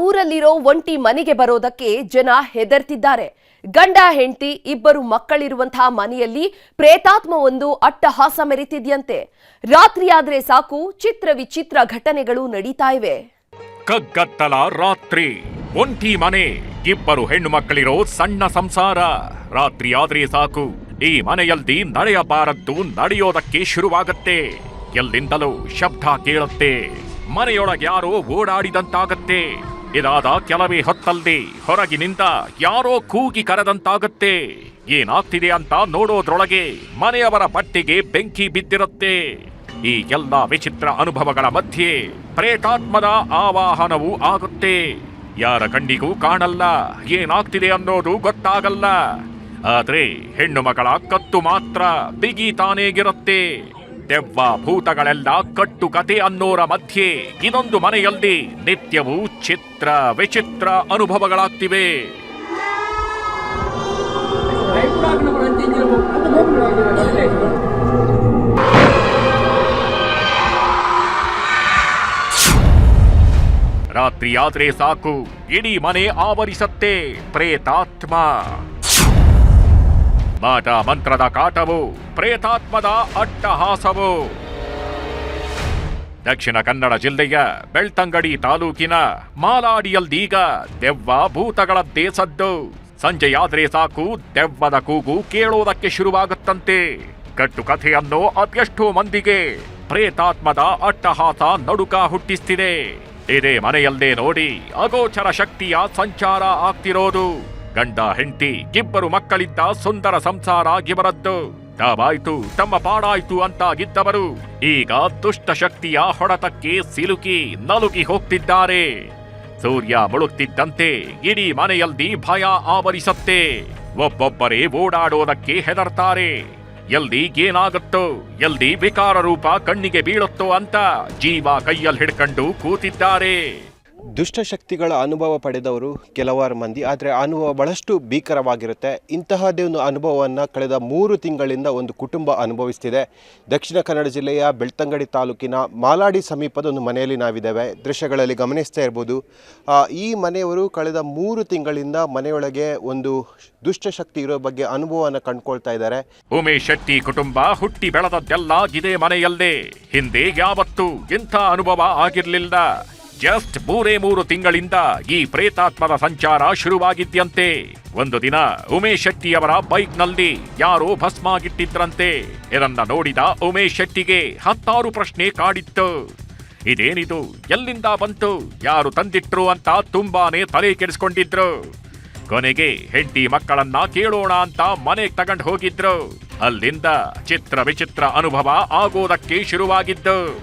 ಊರಲ್ಲಿರೋ ಒಂಟಿ ಮನೆಗೆ ಬರೋದಕ್ಕೆ ಜನ ಹೆದರ್ತಿದ್ದಾರೆ. ಗಂಡ, ಹೆಂಡತಿ, ಇಬ್ಬರು ಮಕ್ಕಳಿರುವಂತಹ ಮನೆಯಲ್ಲಿ ಪ್ರೇತಾತ್ಮವೊಂದು ಅಟ್ಟಹಾಸ ಮೆರೆತಿದ್ಯಂತೆ. ರಾತ್ರಿಯಾದ್ರೆ ಸಾಕು ಚಿತ್ರ ವಿಚಿತ್ರ ಘಟನೆಗಳು ನಡೀತಾ ಇವೆ. ಕಗ್ಗತ್ತಲ ರಾತ್ರಿ. ಒಂಟಿ ಮನೆ, ಇಬ್ಬರು ಹೆಣ್ಣು ಮಕ್ಕಳಿರೋ ಸಣ್ಣ ಸಂಸಾರ. ರಾತ್ರಿ ಆದ್ರೆ ಸಾಕು. ಈ ಮನೆಯಲ್ಲಿ ನಡೆಯಬಾರದ್ದು ನಡೆಯೋದಕ್ಕೆ ಶುರುವಾಗತ್ತೆ. ಎಲ್ಲಿಂದಲೂ ಶಬ್ದ ಕೇಳುತ್ತೆ. ಮನೆಯೊಳಗೆ ಯಾರೋ ಓಡಾಡಿದಂತಾಗತ್ತೆ. ಇದಾದ ಕೆಲವೇ ಹೊತ್ತಲ್ಲಿ ಹೊರಗಿನಿಂದ ಯಾರೋ ಕೂಗಿ ಕರೆದಂತಾಗುತ್ತೆ. ಏನಾಗ್ತಿದೆ ಅಂತ ನೋಡೋದ್ರೊಳಗೆ ಮನೆಯವರ ಬಟ್ಟೆಗೆ ಬೆಂಕಿ ಬಿದ್ದಿರುತ್ತೆ. ಈ ಎಲ್ಲ ವಿಚಿತ್ರ ಅನುಭವಗಳ ಮಧ್ಯೆ ಪ್ರೇತಾತ್ಮದ ಆವಾಹನವೂ ಆಗುತ್ತೆ. ಯಾರ ಕಣ್ಣಿಗೂ ಕಾಣಲ್ಲ, ಏನಾಗ್ತಿದೆ ಅನ್ನೋದು ಗೊತ್ತಾಗಲ್ಲ. ಆದ್ರೆ ಹೆಣ್ಣು ಮಗಳ ಕತ್ತು ಮಾತ್ರ ಬಿಗಿತಾನೇಗಿರುತ್ತೆ ದೆವ್ವ ಭೂತಗಳೆಲ್ಲ ಕಟ್ಟು ಕತೆ ಅನ್ನೋರ ಮಧ್ಯೆ ಇದೊಂದು ಮನೆಯಲ್ಲಿ ನಿತ್ಯವೂ ಚಿತ್ರ ವಿಚಿತ್ರ ಅನುಭವಗಳಾಗ್ತಿವೆ. ರಾತ್ರಿಯಾದ್ರೆ ಸಾಕು, ಇಡೀ ಮನೆ ಆವರಿಸತ್ತೆ, ಪ್ರೇತಾತ್ಮ. ಮಾಟ ಮಂತ್ರದ ಕಾಟವು, ಪ್ರೇತಾತ್ಮದ ಅಟ್ಟಹಾಸವು. ದಕ್ಷಿಣ ಕನ್ನಡ ಜಿಲ್ಲೆಯ ಬೆಳ್ತಂಗಡಿ ತಾಲೂಕಿನ ಮಾಲಾಡಿಯಲ್ದೀಗ ದೆವ್ವ ಭೂತಗಳ ದೇಸದ್ದು. ಸಂಜೆಯಾದ್ರೆ ಸಾಕು ದೆವ್ವದ ಕೂಗು ಕೇಳೋದಕ್ಕೆ ಶುರುವಾಗುತ್ತಂತೆ. ಕಟ್ಟು ಕಥೆಯನ್ನು ಅದೆಷ್ಟೋ ಮಂದಿಗೆ ಪ್ರೇತಾತ್ಮದ ಅಟ್ಟಹಾಸ ನಡುಕ ಹುಟ್ಟಿಸ್ತಿದೆ. ಇದೇ ಮನೆಯಲ್ಲೇ ನೋಡಿ ಅಗೋಚರ ಶಕ್ತಿಯ ಸಂಚಾರ ಆಗ್ತಿರೋದು. ಗಂಡ, ಹೆಂಡತಿ, ಇಬ್ಬರು ಮಕ್ಕಳಿದ್ದ ಸುಂದರ ಸಂಸಾರ ಇವರದ್ದು ತಾವಾಯ್ತು ತಮ್ಮ ಪಾಡಾಯ್ತು ಅಂತ ಇದ್ದವರು ಈಗ ದುಷ್ಟ ಶಕ್ತಿಯ ಹೊಡೆತಕ್ಕೆ ಸಿಲುಕಿ ನಲುಗಿ ಹೋಗ್ತಿದ್ದಾರೆ. ಸೂರ್ಯ ಮುಳುಗ್ತಿದ್ದಂತೆ ಇಡೀ ಮನೆಯಲ್ಲಿ ಭಯ ಆವರಿಸತ್ತೆ. ಒಬ್ಬೊಬ್ಬರೇ ಓಡಾಡೋದಕ್ಕೆ ಹೆದರ್ತಾರೆ. ಎಲ್ಲಿ ಏನಾಗುತ್ತೋ, ಎಲ್ಲಿ ವಿಕಾರ ರೂಪ ಕಣ್ಣಿಗೆ ಬೀಳುತ್ತೋ ಅಂತ ಜೀವ ಕೈಯಲ್ಲಿ ಹಿಡ್ಕೊಂಡು ಕೂತಿದ್ದಾರೆ. ದುಷ್ಟಶಕ್ತಿಗಳ ಅನುಭವ ಪಡೆದವರು ಕೆಲವಾರು ಮಂದಿ, ಆದರೆ ಅನುಭವ ಬಹಳಷ್ಟು ಭೀಕರವಾಗಿರುತ್ತೆ. ಇಂತಹದೇ ಒಂದು ಅನುಭವವನ್ನು ಕಳೆದ ಮೂರು ತಿಂಗಳಿಂದ ಒಂದು ಕುಟುಂಬ ಅನುಭವಿಸ್ತಿದೆ. ದಕ್ಷಿಣ ಕನ್ನಡ ಜಿಲ್ಲೆಯ ಬೆಳ್ತಂಗಡಿ ತಾಲೂಕಿನ ಮಾಲಾಡಿ ಸಮೀಪದ ಒಂದು ಮನೆಯಲ್ಲಿ ನಾವಿದ್ದೇವೆ. ದೃಶ್ಯಗಳಲ್ಲಿ ಗಮನಿಸ್ತಾ ಇರ್ಬೋದು. ಈ ಮನೆಯವರು ಕಳೆದ ಮೂರು ತಿಂಗಳಿಂದ ಮನೆಯೊಳಗೆ ಒಂದು ದುಷ್ಟಶಕ್ತಿ ಇರೋ ಬಗ್ಗೆ ಅನುಭವವನ್ನು ಕಂಡುಕೊಳ್ತಾ ಇದ್ದಾರೆ. ಉಮೇಶ್ ಶೆಟ್ಟಿ ಕುಟುಂಬ ಹುಟ್ಟಿ ಬೆಳೆದದ್ದೆಲ್ಲ ಇದೇ ಮನೆಯಲ್ಲೇ. ಹಿಂದೆ ಯಾವತ್ತೂ ಇಂಥ ಅನುಭವ ಆಗಿರ್ಲಿಲ್ಲ. ಜಸ್ಟ್ ಮೂರೇ ಮೂರು ತಿಂಗಳಿಂದ ಈ ಪ್ರೇತಾತ್ಮದ ಸಂಚಾರ ಶುರುವಾಗಿದ್ಯಂತೆ. ಒಂದು ದಿನ ಉಮೇಶ್ ಶೆಟ್ಟಿಯವರ ಬೈಕ್ನಲ್ಲಿ ಯಾರೋ ಭಸ್ಮಾಗಿಟ್ಟಿದ್ರಂತೆ. ಇದನ್ನ ನೋಡಿದ ಉಮೇಶ್ ಶೆಟ್ಟಿಗೆ ಹತ್ತಾರು ಪ್ರಶ್ನೆ ಕಾಡಿತ್ತು. ಇದೇನಿದು? ಎಲ್ಲಿಂದ ಬಂತು? ಯಾರು ತಂದಿಟ್ರು ಅಂತ ತುಂಬಾನೇ ತಲೆ ಕೆಡಿಸ್ಕೊಂಡಿದ್ರು. ಕೊನೆಗೆ ಹೆಂಡತಿ ಮಕ್ಕಳನ್ನ ಕೇಳೋಣ ಅಂತ ಮನೆಗೆ ತಗೊಂಡು ಹೋಗಿದ್ರು. ಅಲ್ಲಿಂದ ಚಿತ್ರ ವಿಚಿತ್ರ ಅನುಭವ ಆಗೋದಕ್ಕೆ ಶುರುವಾಗಿದ್ದು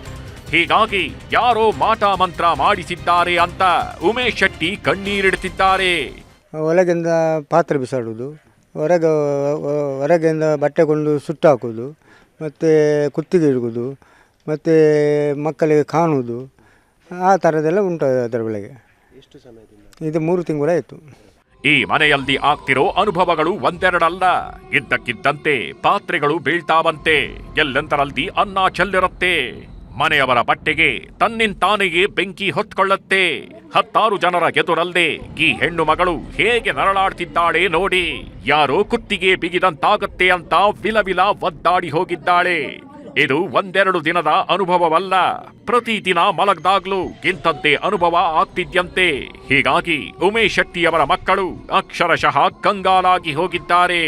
ಹೀಗಾಗಿ ಯಾರೋ ಮಾಟ ಮಂತ್ರ ಮಾಡಿಸಿದ್ದಾರೆ ಅಂತ ಉಮೇಶ್ ಶೆಟ್ಟಿ ಕಣ್ಣೀರಿಡುತ್ತಿದ್ದಾರೆ. ಒಳಗಿಂದ ಪಾತ್ರೆ ಬಿಸಾಡೋದು ಹೊರಗೆ ಹೊರಗಿಂದ ಬಟ್ಟೆ ಕೊಂಡು ಸುಟ್ಟು ಹಾಕೋದು ಮತ್ತು ಕುತ್ತಿಗೆ ಇಡುವುದು ಮತ್ತು ಮಕ್ಕಳಿಗೆ ಕಾಣುವುದು ಆ ಥರದ್ದೆಲ್ಲ ಉಂಟು ಅದರ ಸಮಯದಿಂದ? ಇದು ಮೂರು ತಿಂಗಳಾಯಿತು ಈ ಮನೆಯಲ್ಲಿ ಆಗ್ತಿರೋ ಅನುಭವಗಳು ಒಂದೆರಡಲ್ಲ. ಇದ್ದಕ್ಕಿದ್ದಂತೆ ಪಾತ್ರೆಗಳು ಬೀಳ್ತಾವಂತೆ. ಎಲ್ಲೆಂದರಲ್ಲಿ ಅನ್ನ ಚೆಲ್ಲಿರುತ್ತೆ. ಮನೆಯವರ ಬಟ್ಟೆಗೆ ತನ್ನಿಂತಾನೆಯೇ ಬೆಂಕಿ ಹೊತ್ಕೊಳ್ಳತ್ತೆ. ಹತ್ತಾರು ಜನರ ಎದುರಲ್ಲೇ ಈ ಹೆಣ್ಣು ಮಗಳು ಹೇಗೆ ನರಳಾಡ್ತಿದ್ದಾಳೆ ನೋಡಿ. ಯಾರೋ ಕುತ್ತಿಗೆ ಬಿಗಿದಂತಾಗತ್ತೆ ಅಂತ ವಿಲವಿಲ ಒದ್ದಾಡಿ ಹೋಗಿದ್ದಾಳೆ. ಇದು ಒಂದೆರಡು ದಿನದ ಅನುಭವವಲ್ಲ. ಪ್ರತಿದಿನ ಮಲಗ್ದಾಗ್ಲೂ ಇಂಥದ್ದೇ ಅನುಭವ ಆಗ್ತಿದ್ಯಂತೆ. ಹೀಗಾಗಿ ಉಮೇಶ್ ಶೆಟ್ಟಿಯವರ ಮಕ್ಕಳು ಅಕ್ಷರಶಃ ಕಂಗಾಲಾಗಿ ಹೋಗಿದ್ದಾರೆ.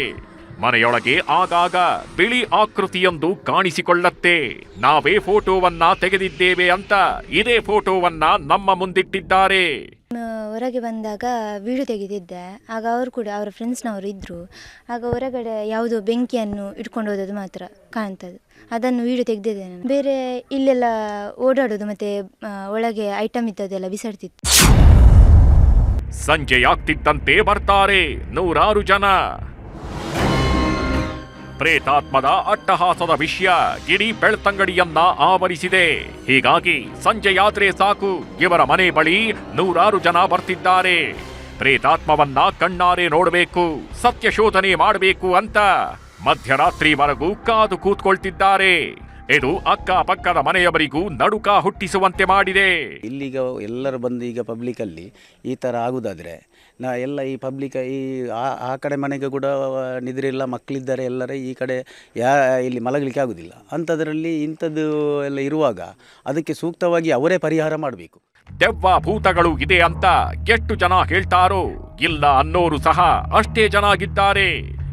ಮನೆಯೊಳಗೆ ಆಗಾಗ ಬಿಳಿ ಆಕೃತಿಯೊಂದು ಕಾಣಿಸಿಕೊಳ್ಳತ್ತೆ. ನಾವೇ ಫೋಟೋವನ್ನ ತೆಗೆದಿದ್ದೇವೆ ಅಂತ ಇದೇ ಫೋಟೋವನ್ನ ನಮ್ಮ ಮುಂದಿಟ್ಟಿದ್ದಾರೆ. ಹೊರಗೆ ಬಂದಾಗ ವಿಡಿಯೋ ತೆಗೆದಿದ್ದೆ. ಆಗ ಅವರು ಕೂಡ ಅವರ ಫ್ರೆಂಡ್ಸ್ನವರು ಇದ್ದರು ಆಗ ಹೊರಗಡೆ ಯಾವುದೋ ಬೆಂಕಿಯನ್ನು ಇಟ್ಕೊಂಡು ಹೋದದ್ದು ಮಾತ್ರ ಕಾಣ್ತದೆ ಅದನ್ನು ವಿಡಿಯೋ ತೆಗೆದಿದ್ದೇನೆ ಬೇರೆ ಇಲ್ಲೆಲ್ಲ ಓಡಾಡೋದು ಮತ್ತೆ ಒಳಗೆ ಐಟಮ್ ಇದ್ದದೆಲ್ಲ ಬಿಸಾಡ್ತಿತ್ತು. ಸಂಜೆಯಾಗ್ತಿದ್ದಂತೆ ಬರ್ತಾರೆ ನೂರಾರು ಜನ. ಪ್ರೇತಾತ್ಮದ ಅಟ್ಟಹಾಸದ ವಿಷಯ ಇಡೀ ಬೆಳ್ತಂಗಡಿಯನ್ನ ಆವರಿಸಿದೆ. ಹೀಗಾಗಿ ಸಂಜೆ ಯಾತ್ರೆ ಸಾಕು, ಇವರ ಮನೆ ಬಳಿ ನೂರಾರು ಜನ ಬರ್ತಿದ್ದಾರೆ. ಪ್ರೇತಾತ್ಮವನ್ನ ಕಣ್ಣಾರೆ ನೋಡಬೇಕು ಸತ್ಯ ಶೋಧನೆ ಮಾಡಬೇಕು ಅಂತ ಮಧ್ಯರಾತ್ರಿವರೆಗೂ ಕಾದು ಕೂತ್ಕೊಳ್ತಿದ್ದಾರೆ. ಇದು ಅಕ್ಕಪಕ್ಕದ ಮನೆಯವರಿಗೂ ನಡುಕ ಹುಟ್ಟಿಸುವಂತೆ ಮಾಡಿದೆ. ಇಲ್ಲಿಗ ಎಲ್ಲರೂ ಬಂದು ಈಗ ಪಬ್ಲಿಕಲ್ಲಿ ಈ ಥರ ಆಗುದಾದರೆ ನಾ ಎಲ್ಲ ಈ ಪಬ್ಲಿಕ್ ಈ ಆ- ಆ ಕಡೆ ಮನೆಗೆ ಕೂಡ ನಿದ್ರಿಲ್ಲ ಮಕ್ಕಳಿದ್ದಾರೆ ಎಲ್ಲರ ಈ ಕಡೆ ಯಾ ಇಲ್ಲಿ ಮಲಗಲಿಕ್ಕೆ ಆಗುದಿಲ್ಲ. ಅಂಥದ್ರಲ್ಲಿ ಇಂಥದ್ದು ಎಲ್ಲ ಇರುವಾಗ ಅದಕ್ಕೆ ಸೂಕ್ತವಾಗಿ ಅವರೇ ಪರಿಹಾರ ಮಾಡಬೇಕು. ದೆವ್ವ ಭೂತಗಳು ಇದೆ ಅಂತ ಎಷ್ಟು ಜನ ಹೇಳ್ತಾರೋ ಇಲ್ಲ ಅನ್ನೋರು ಸಹ ಅಷ್ಟೇ ಜನ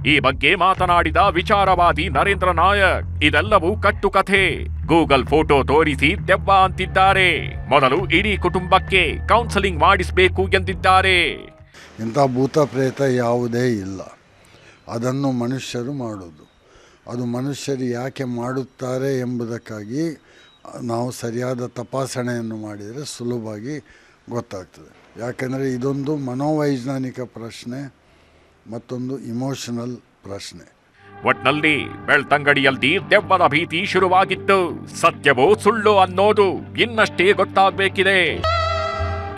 ಈ ಬಗ್ಗೆ ಮಾತನಾಡಿದ ವಿಚಾರವಾದಿ ನರೇಂದ್ರ ನಾಯಕ್, ಇದೆಲ್ಲವೂ ಕಟ್ಟುಕಥೆ. ಗೂಗಲ್ ಫೋಟೋ ತೋರಿಸಿ ದೆವ್ವ ಅಂತಿದ್ದಾರೆ. ಮೊದಲು ಇಡೀ ಕುಟುಂಬಕ್ಕೆ ಕೌನ್ಸಲಿಂಗ್ ಮಾಡಿಸಬೇಕು ಎಂದಿದ್ದಾರೆ. ಇಂಥ ಭೂತ ಪ್ರೇತ ಯಾವುದೇ ಇಲ್ಲ. ಅದನ್ನು ಮನುಷ್ಯರು ಮಾಡೋದು. ಅದು ಮನುಷ್ಯರು ಯಾಕೆ ಮಾಡುತ್ತಾರೆ ಎಂಬುದಕ್ಕಾಗಿ ನಾವು ಸರಿಯಾದ ತಪಾಸಣೆಯನ್ನು ಮಾಡಿದರೆ ಸುಲಭವಾಗಿ ಗೊತ್ತಾಗ್ತದೆ. ಯಾಕೆಂದರೆ ಇದೊಂದು ಮನೋವೈಜ್ಞಾನಿಕ ಪ್ರಶ್ನೆ. ಮತ್ತೊಂದು ಇಮೋಷನಲ್ ಪ್ರಶ್ನೆ. ಒಟ್ನಲ್ಲಿ ಬೆಳ್ತಂಗಡಿಯಲ್ಲಿ ದೆವ್ವದ ಭೀತಿ ಶುರುವಾಗಿತ್ತು. ಸತ್ಯವೋ ಸುಳ್ಳು ಅನ್ನೋದು ಇನ್ನಷ್ಟೇ ಗೊತ್ತಾಗಬೇಕಿದೆ.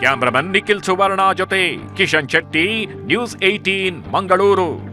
ಕ್ಯಾಮ್ರಾಮನ್ ನಿಖಿಲ್ ಸುವರ್ಣ ಜೊತೆ ಕಿಶನ್ ಶೆಟ್ಟಿ, ನ್ಯೂಸ್ ಏಟೀನ್ ಮಂಗಳೂರು.